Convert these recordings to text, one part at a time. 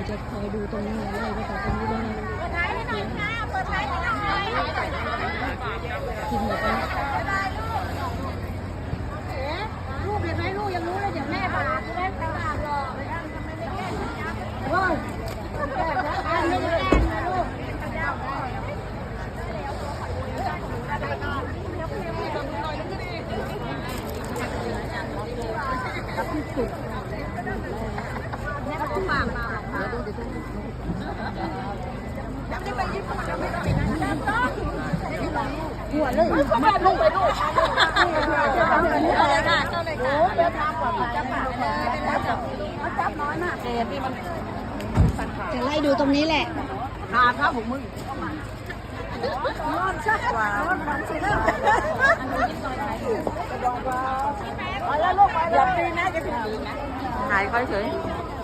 ราจะคอยดูตรงนี้ไล่ไปจากตรงนี้ด้วยนะกินหมดแล้วลูกเห็นไหมลูกยังรู้เลยเดี๋แม่ป่บาดหรโอ้ยที่สุด หัวเลยมาลไปดูเลยค่ะเลยค่ะเดี๋ยวทำก่อจับากเลยจัจับน้อยมากเอ็นี่มันจะไล่ดูตรงนี้แหละขาข้าของมึงนอนชักหวานนอนสินะไปแล้วลูกไปแล้วดีนะจะถึงดีนะหายค่อยเฉย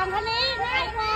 กันทางนี้ง่ายกว่าไปทางนี้ง่ายกว่า